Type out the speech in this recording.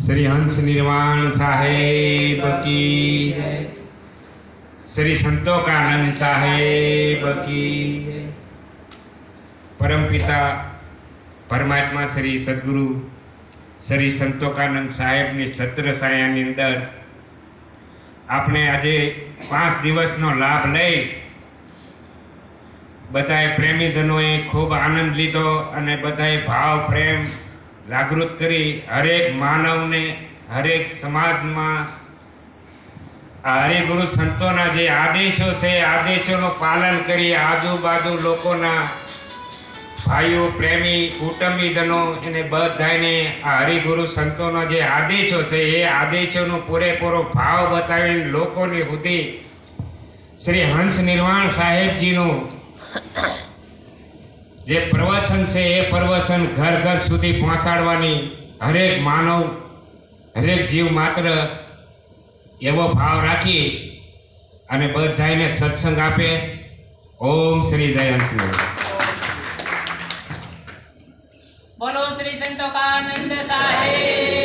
શ્રી હંસ નિર્વાણ સાહેબ કી શ્રી સંતોકાનંદ સાહેબ કી પરમપિતા પરમાત્મા શ્રી સદગુરુ શ્રી સંતોકાનંદ સાહેબની સત્ર સાયાની અંદર આપણે આજે પાંચ દિવસનો લાભ લઈ બધાએ પ્રેમીજનોએ ખૂબ આનંદ લીધો અને બધાએ ભાવ પ્રેમ જાગૃત કરી હરેક માનવને, હરેક સમાજમાં આ હરિગુરુ સંતોના જે આદેશો છે આદેશોનું પાલન કરી આજુબાજુ લોકોના ભાઈઓ, પ્રેમી, કુટુંબીજનો એને બધાને આ હરિગુરુ સંતોના જે આદેશો છે, એ આદેશોનો પૂરેપૂરો ભાવ બતાવીને લોકોની સુધી શ્રી હંસ નિર્વાણ સાહેબજીનું જે પ્રવચન છે એ પ્રવચન ઘર ઘર સુધી પહોંચાડવાની હરેક માનવ, હરેક જીવ માત્ર એવો ભાવ રાખી અને બધાને સત્સંગ આપે. ઓમ શ્રી જયંત બોલો શ્રી સંતોકાનંદ સાહેબ.